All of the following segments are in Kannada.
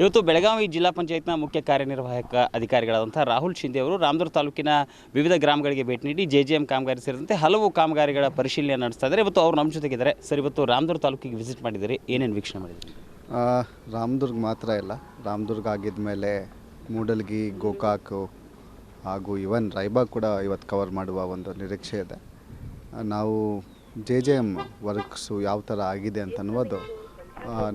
ಇವತ್ತು ಬೆಳಗಾವಿ ಜಿಲ್ಲಾ ಪಂಚಾಯತ್ನ ಮುಖ್ಯ ಕಾರ್ಯನಿರ್ವಾಹಕ ಅಧಿಕಾರಿಗಳಾದಂಥ ರಾಹುಲ್ ಶಿಂದೆ ಅವರು ರಾಮದುರ್ಗ ತಾಲೂಕಿನ ವಿವಿಧ ಗ್ರಾಮಗಳಿಗೆ ಭೇಟಿ ನೀಡಿ ಜೆ ಜೆ ಎಂ ಕಾಮಗಾರಿ ಸೇರಿದಂತೆ ಹಲವು ಕಾಮಗಾರಿಗಳ ಪರಿಶೀಲನೆ ನಡೆಸ್ತಾ ಇದ್ದಾರೆ. ಇವತ್ತು ಅವರು ನಮ್ಮ ಜೊತೆಗಿದ್ದಾರೆ. ಸರ್, ಇವತ್ತು ರಾಮದುರ್ಗ ತಾಲೂಕಿಗೆ ವಿಸಿಟ್ ಮಾಡಿದ್ದೀರಿ. ಏನೇನು ವೀಕ್ಷಣೆ ಮಾಡಿದ್ದೀರಿ? ರಾಮದುರ್ಗ ಮಾತ್ರ ಇಲ್ಲ ರಾಮದುರ್ಗ ಆಗಿದ್ಮೇಲೆ ಮೂಡಲ್ಗಿ, ಗೋಕಾಕ್ ಹಾಗೂ ಇವನ್ ರೈಬಾ ಕೂಡ ಇವತ್ತು ಕವರ್ ಮಾಡುವ ಒಂದು ನಿರೀಕ್ಷೆ ಇದೆ. ನಾವು ಜೆ ಜೆ ಎಂ ವರ್ಕ್ಸು ಯಾವ ಥರ ಆಗಿದೆ ಅಂತ ಅನ್ನೋದು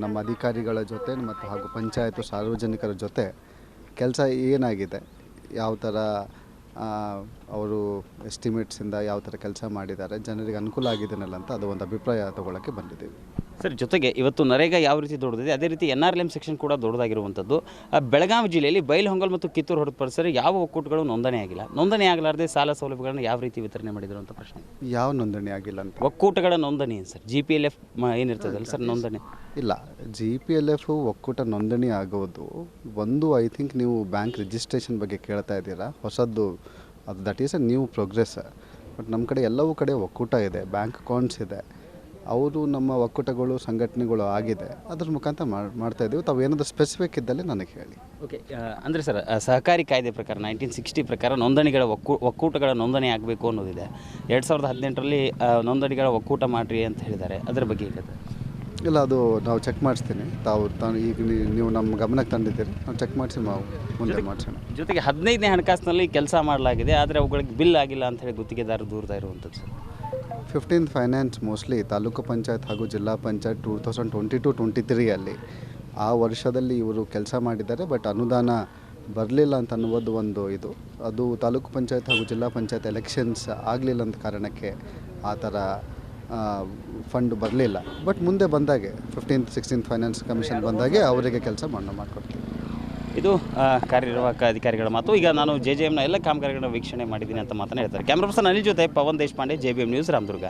ನಮ್ಮ ಅಧಿಕಾರಿಗಳ ಜೊತೆ ಮತ್ತು ಹಾಗೂ ಪಂಚಾಯತ್ ಸಾರ್ವಜನಿಕರ ಜೊತೆ ಕೆಲಸ ಏನಾಗಿದೆ? ಯಾವ ಥರ ಅವರು ಎಸ್ಟಿಮೇಟ್ಸಿಂದ ಯಾವ ಥರ ಕೆಲಸ ಮಾಡಿದ್ದಾರೆ ಜನರಿಗೆ ಅನುಕೂಲ ಆಗಿದೆನಲ್ಲ ಅಂತ ಅದು ಒಂದು ಅಭಿಪ್ರಾಯ ತಗೊಳ್ಳೋಕ್ಕೆ ಬಂದಿದ್ದೀವಿ ಸರ್ ಜೊತೆಗೆ ಇವತ್ತು ನರೇಗಾ ಯಾವ ರೀತಿ ದೊಡ್ಡದಿದೆ ಅದೇ ರೀತಿ N R L M section ಕೂಡ ದೊಡ್ಡದಾಗಿರುವಂಥದ್ದು. ಬೆಳಗಾವಿ ಜಿಲ್ಲೆಯಲ್ಲಿ ಬೈಲಹೊಂಗಲ್ ಮತ್ತು ಕಿತ್ತೂರು ಹೊರತುಪಡಿಸಿದ್ರೆ ಯಾವ ಒಕ್ಕೂಟಗಳು ನೋಂದಣಿ ಆಗಿಲ್ಲ. ನೋಂದಣಿ ಆಗಲಾರದೆ ಸಾಲ ಸೌಲಭ್ಯಗಳನ್ನು ಯಾವ ರೀತಿ ವಿತರಣೆ ಮಾಡಿದ್ರು ಅಂತ ಪ್ರಶ್ನೆ. ಯಾವ ನೋಂದಣಿ ಆಗಿಲ್ಲ ಅಂತ? ಒಕ್ಕೂಟಗಳ ನೋಂದಣಿ sir? G P L F ಏನಿರ್ತದಲ್ಲ sir ನೋಂದಣಿ? ಇಲ್ಲ ಜಿ ಪಿ ಎಲ್ ಎಫ್ ಒಕ್ಕೂಟ ನೋಂದಣಿ ಆಗೋದು ಒಂದು ಐ ಥಿಂಕ್ ನೀವು ಬ್ಯಾಂಕ್ ರಿಜಿಸ್ಟ್ರೇಷನ್ ಬಗ್ಗೆ ಕೇಳ್ತಾ ಇದ್ದೀರಾ ಹೊಸದ್ದು ಅದು that is a new progress but ನಮ್ಮ ಕಡೆ ಎಲ್ಲವೂ ಕಡೆ ಒಕ್ಕೂಟ ಇದೆ ಬ್ಯಾಂಕ್ ಅಕೌಂಟ್ಸ್ ಇದೆ. ಅವರು ನಮ್ಮ ಒಕ್ಕೂಟಗಳು, ಸಂಘಟನೆಗಳು ಆಗಿದೆ. ಅದ್ರ ಮುಖಾಂತರ ಮಾಡ್ ಮಾಡ್ತಾ ಇದ್ದೀವಿ. ತಾವು ಏನಾದರೂ ಸ್ಪೆಸಿಫಿಕ್ ಇದ್ದಲ್ಲಿ ನನಗೆ ಹೇಳಿ. ಓಕೆ ಅಂದರೆ ಸರ್ ಸಹಕಾರಿ ಕಾಯ್ದೆ ಪ್ರಕಾರ ನೈನ್ಟೀನ್ ಸಿಕ್ಸ್ಟಿ ಪ್ರಕಾರ ನೋಂದಣಿಗಳ ಒಕ್ಕೂ, ಒಕ್ಕೂಟಗಳ ನೋಂದಣಿ ಆಗಬೇಕು ಅನ್ನೋದಿದೆ. ಎರಡು ಸಾವಿರದ ಹದಿನೆಂಟರಲ್ಲಿ ನೋಂದಣಿಗಳ ಒಕ್ಕೂಟ ಮಾಡಿರಿ ಅಂತ ಹೇಳಿದ್ದಾರೆ. ಅದರ ಬಗ್ಗೆ ಹೇಳಿದೆ ಇಲ್ಲ ಅದು ನಾವು ಚೆಕ್ ಮಾಡಿಸ್ತೀನಿ. ತಾವು ತಾನು ಈಗ ನೀ- ನೀವು ನಮ್ಮ ಗಮನಕ್ಕೆ ತಂದಿದ್ದೀರಿ. ನಾವು ಚೆಕ್ ಮಾಡಿಸಿ ನಾವು ಮುಂದೆ ಮಾಡಿಸೋಣ. ಜೊತೆಗೆ ಹದಿನೈದನೇ ಹಣಕಾಸಿನಲ್ಲಿ ಕೆಲಸ ಮಾಡಲಾಗಿದೆ ಆದರೆ ಅವುಗಳಿಗೆ ಬಿಲ್ ಆಗಿಲ್ಲ ಅಂತ ಹೇಳಿ ಗುತ್ತಿಗೆದಾರರು ದೂರ್ತಾ ಇರುವಂಥದ್ದು sir. Fifteenth finance mostly taluk panchayat ಹಾಗೂ zilla panchayat two thousand twenty to twenty ತ್ರೀಯಲ್ಲಿ ಆ ವರ್ಷದಲ್ಲಿ ಇವರು ಕೆಲಸ ಮಾಡಿದ್ದಾರೆ ಬಟ್ ಅನುದಾನ ಬರಲಿಲ್ಲ ಅಂತ ಅನ್ನುವುದು ಒಂದು ಇದು. ಅದು ತಾಲೂಕು ಪಂಚಾಯತ್ ಹಾಗೂ ಜಿಲ್ಲಾ ಪಂಚಾಯತ್ ಎಲೆಕ್ಷನ್ಸ್ ಆಗಲಿಲ್ಲ ಅಂತ ಕಾರಣಕ್ಕೆ ಆ ಥರ ಫಂಡ್ ಬರಲಿಲ್ಲ. ಬಟ್ ಮುಂದೆ ಬಂದಾಗೆ ಫಿಫ್ಟೀನ್ತ್ ಸಿಕ್ಸ್ಟೀನ್ತ್ ಫೈನಾನ್ಸ್ ಕಮಿಷನ್ ಬಂದಾಗೆ ಅವರಿಗೆ ಕೆಲಸ ಮಾಡಿ ಮಾಡಿಕೊಡ್ತೀವಿ. ಇದು ಕಾರ್ಯನಿರ್ವಾಹಕ ಅಧಿಕಾರಿಗಳ ಮಾತು. ಈಗ ನಾನು ಜೆ ಜೆ ಎಮ್ನ ಎಲ್ಲ ಕಾಮಗಾರಿಗಳನ್ನ ವೀಕ್ಷಣೆ ಮಾಡಿದ್ದೀನಿ ಅಂತ ಮಾತನಾಡ್ತಾರೆ ಕ್ಯಾಮ್ರಾ ಪರ್ಸನ್ ಅನಿಲ್ ಜೊತೆ Pavan Deshpande J B M news Ramdurg.